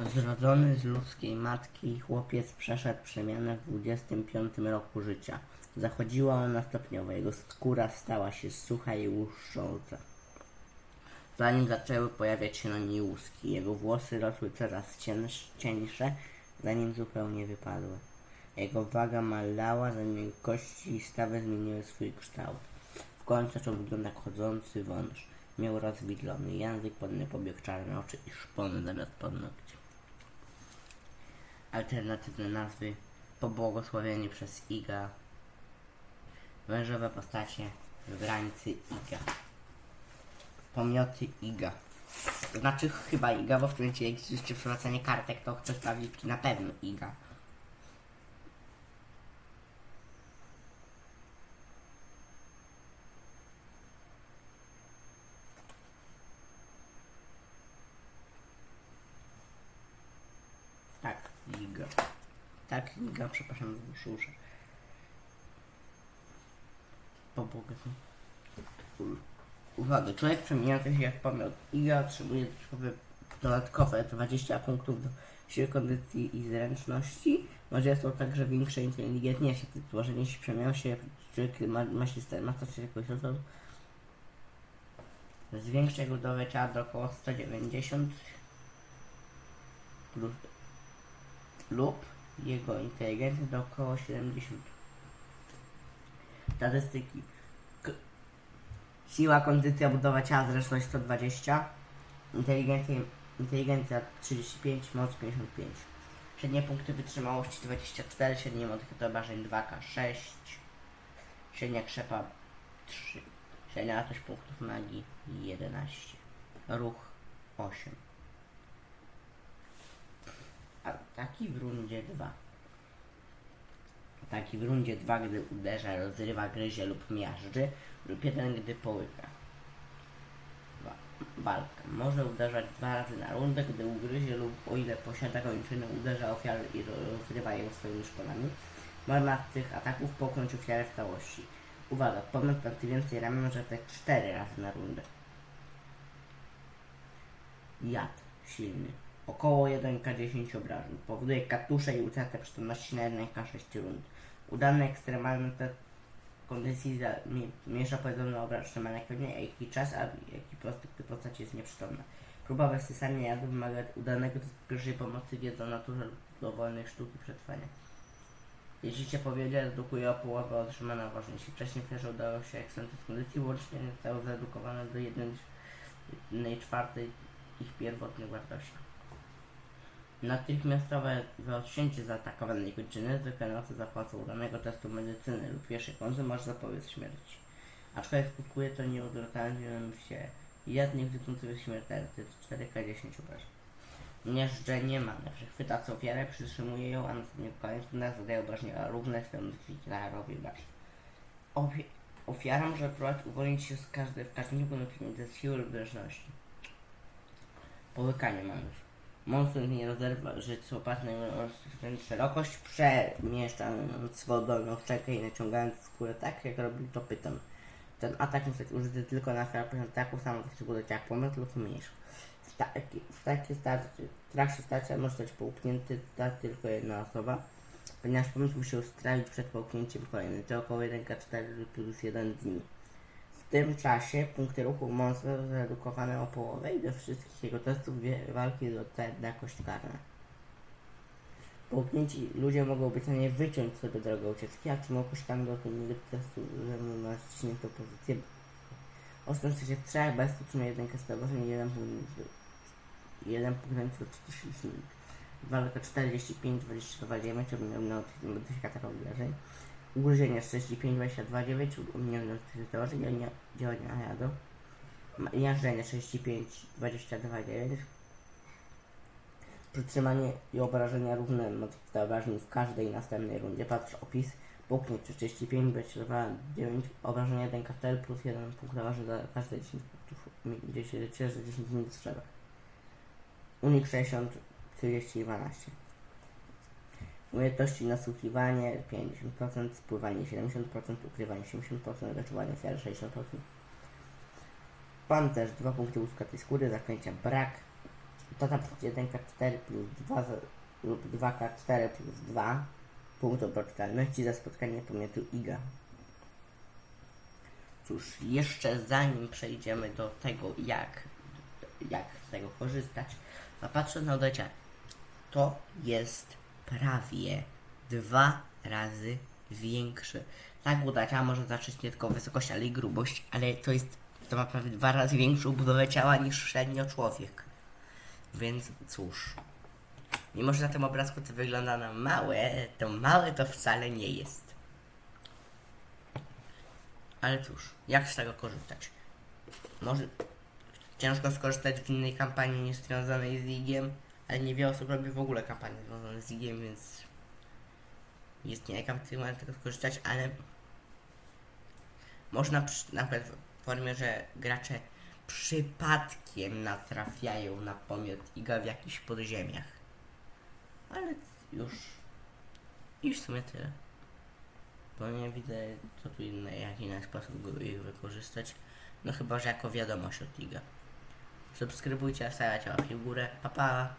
Zrodzony z ludzkiej matki, chłopiec przeszedł przemianę w 25 roku życia. Zachodziła ona stopniowo, jego skóra stała się sucha i łuszcząca. Zanim zaczęły pojawiać się na niej łuski, jego włosy rosły coraz cieńsze, zanim zupełnie wypadły. Jego waga malała, zanim kości i stawy zmieniły swój kształt. W końcu zaczął wyglądać chodzący wąż. Miał rozwidlony język, podny pobieg czarne oczy i szpony zamiast paznokci. Alternatywne nazwy pobłogosławieni przez Iga. Wężowe postacie, wybrańcy Iga. Pomioty Iga. To znaczy chyba Iga, bo w tym momencie jak jeszcze przywracanie kartek, to chcę sprawdzić, czy na pewno Iga. Tak, Iga. Tak, Iga, przepraszam, uszę. Pobłogosławieni. Uwaga, człowiek przemieniający się jak pomiot Iga otrzymuje dodatkowe, dodatkowe 20 punktów do siły kondycji i zręczności. Może są także większe inteligentniejsze tytuły, że jeśli przemieniał się człowiek ma, ma się sta- ma stać się jakąś osobą. Zwiększa jego budowę ciała do około 190 plus, lub jego inteligencję do około 70. Statystyki. K- Siła, kondycja, budowa ciała, zręczność 120, inteligencja, inteligencja 35, moc 55. Średnie punkty wytrzymałości 24, średnie moc obrażeń 2K6, średnia krzepa 3, średnia wartość punktów magii 11, ruch 8. Ataki w rundzie 2. Ataki w rundzie 2, gdy uderza, rozrywa, gryzie lub miażdży, lub jeden, gdy połyka. Wa- Walka. Może uderzać dwa razy na rundę, gdy ugryzie lub o ile posiada kończynę, uderza ofiarę i ro- rozrywa ją swoimi szponami. Można z tych ataków połknąć ofiarę w całości. Uwaga, podmiot mający więcej ramion może tak 4 razy na rundę. Jad silny. Około 1K10 obrażeń. Powoduje katusze i utratę przytomności na 1K6 rund. Udany ekstremalny test kondycji za, mi, mierza podobny obraz trzymania pewnie, jaki czas, a jaki prosty gdy postać jest nieprzytomna. Próba wysysania jadu wymaga udanego pierwszej pomocy wiedzy o naturze lub dowolnej sztuki przetrwania. Jeśli cię powiedział, redukuje o połowę otrzymana. Jeśli wcześniej też udało się ekscentrycz kondycji, łącznie zostało zredukowane do 1 czwartej ich pierwotnych wartości. Natychmiastowe wyodcięcie zaatakowanej kończyny wykonujący za pomocą udanego testu medycyny lub pierwszej pomocy może zapobiec śmierci. Aczkolwiek skutkuje to nieodwracalnym się jednym wykluczony śmiertelny, to jest 4K10 obrażeń. Miażdżenie mamy. Przechwyta co ofiarę, przytrzymuje ją, a następnie rundach zadaje obrażenia równe swemu obrażeń. Ofi- ofiara może próbować uwolnić się z każdej w każdym pieniędzy z siły lub zręczności. Połykanie mamy. Monster nie rozerwa życie opasne szerokość, przemieszczając swoją dolną szczękę i naciągając skórę tak, jak robił to pyton. Ten atak może być użyty tylko na ofiarę ataku, samo wystrzegł jak pomysł lub mniejszy. W, taki, w takiej starcie, w trakcie starcia może zostać połknięty ta tylko jedna osoba, ponieważ pomysł musi strawić przed połknięciem kolejny, to około 1K4 plus 1 dni. W tym czasie punkty ruchu monstra zredukowane o połowę i do wszystkich jego testów walki dodaje jakość karna. Połknięci ludzie mogą być w stanie wyciąć sobie drogę ucieczki, a czy kośćkami do odpowiedniego testu ze względu na ściśniętą pozycję. Ostępstwo się w trzech bez utrzymania jeden kaszt obrażeń, jeden punkt jeden punkt granicy do 30 minut. Walka 45, 22, 9, obniżona od modyfikator obrażeń. Ugryzienie 45, 22, 9, obniżone od założeń, działania, jadu. Jarzenie 65, 22, 9. Przytrzymanie i obrażenia równe modyfikator obrażeń w każdej następnej rundzie. Patrz opis. Puknie 35, 22, 9, obrażenia 1 KTL plus 1 punkt obrażeń za każde 10 punktów. 10, 10 minut strzela. Unik 60, 30 i 12. Umiejętności nasłuchiwanie 50%, spływanie 70%, ukrywanie 70%, wyczuwanie ofiary 60%. Pancerz 2 punkty łuskatej skóry, zaklęcia brak, Data plus 1K4 plus 2 za, lub 2K4 plus 2 punkt obliczalności za spotkanie pomiotu IGA. Cóż, jeszcze zanim przejdziemy do tego, jak, jak z tego korzystać, a patrząc na odecie, to jest prawie dwa razy większy. Tak, ciała może zacząć nie tylko wysokość, ale i grubość, ale to jest, to ma prawie dwa razy większą budowę ciała niż średnio człowiek. Więc cóż, mimo że na tym obrazku to wygląda na małe, to małe to wcale nie jest. Ale cóż, jak z tego korzystać? Może ciężko skorzystać w innej kampanii niż związanej z IG-iem, ale niewiele osób robi w ogóle kampanie związane z IG-iem, więc jest nie jak z tego skorzystać, ale można przy, na w formie, że gracze przypadkiem natrafiają na pomiot IGA w jakichś podziemiach. Ale już i w sumie tyle. Bo nie widzę, co tu inny, jak inny sposób go- ich wykorzystać. No chyba, że jako wiadomość od IGA. Subskrybujcie, stawiacie łapki w górę. Pa, pa!